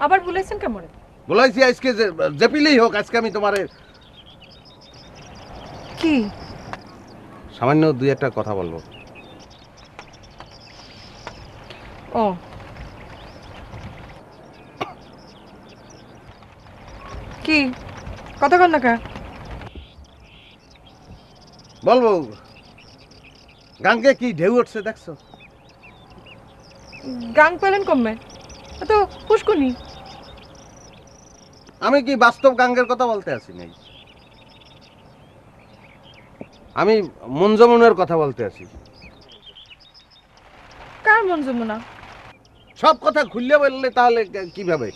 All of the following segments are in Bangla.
আবার বলেছেন কেমন? বলাইছি আজকে যে জেপিলেই হোক আজকে আমি তোমার কি? সামান্য দুই একটা কথা বলব। ও। কি? কথা কতক্ষণ না কা। বলব গাঙ্গে কি ঢেউ উঠছে দেখছ? গাং পেলেন কমবে তো পুষ্কুনি আমি কি বাস্তব গাঙ্গের কথা বলতে আসি নাই আমি মঞ্জমনের কথা বলতে আসি কার মন যমুনা সব কথা খুললে বললে তাহলে কীভাবে?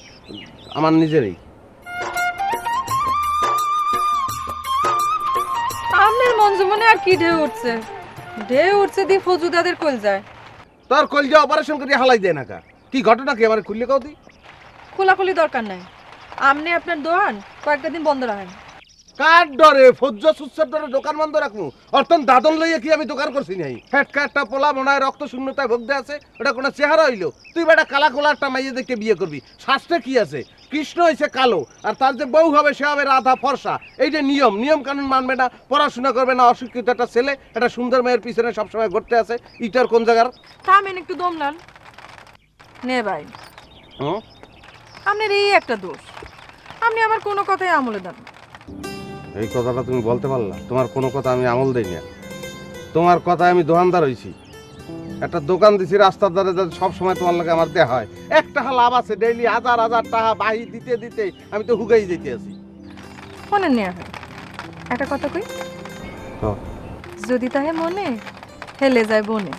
আমার নিজেরই। আপনার মন আর কি ঢেউ উঠছে? ঢেউ উঠছে দিয়ে ফজুদাদের কল যায়। তোর কলজা অপারেশন করে হালাই দেয় না কা? কি ঘটনা কি? আমার খুললে কাউ দি। খোলাখুলি দরকার নাই। আপনি আপনার দোকান কয়েকটা দিন বন্ধ রাখেন। কার ডরে? ফজ্জ সুচ্ছর ডরে দোকান বন্ধ রাখব? অর্থন দাদন লইয়া কি আমি দোকান করছি নাই? ফ্যাটকা একটা পোলা মনে হয় রক্ত শূন্যতায় ভোগতে আছে ওটা কোনো চেহারা হইল? তুই বেটা কালা কোলা একটা মাইয়ে দেখে বিয়ে করবি। শাস্ত্রে কি আছে? কৃষ্ণ হয়েছে কালো আর তার যে বউ হবে সে হবে রাধা ফর্সা। এই যে নিয়ম নিয়ম কানুন মানবে না পড়াশোনা করবে না অশিক্ষিত একটা ছেলে একটা সুন্দর মেয়ের পিছনে সবসময় ঘুরতে আছে। ইটার কোন জায়গার? থামেন একটু দম নেন। নে ভাই। হুম? আপনার এই একটা দোষ। আপনি আমার কোনো কথাই আমলে দেন না। এই কথাটা তুমি বলতে পারলা তোমার কোনো কথা আমি আমল দেই না তোমার কথায় আমি দোকানদার হইছি। একটা দোকান দিছি রাস্তার ধারে যাতে সব সময় তোমার লাগে আমার দেয়া হয়। একটা লাভ আছে ডেইলি হাজার হাজার টাকা বাহি দিতে দিতে আমি তো হুগাই যেতে আছি। শোনেন নিয়ে ভাই একটা কথা কই? কও। যদি তাহে মনে হেলে যায় বনে।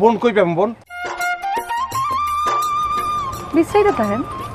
বোন কই পাম বোন? Please stay the time.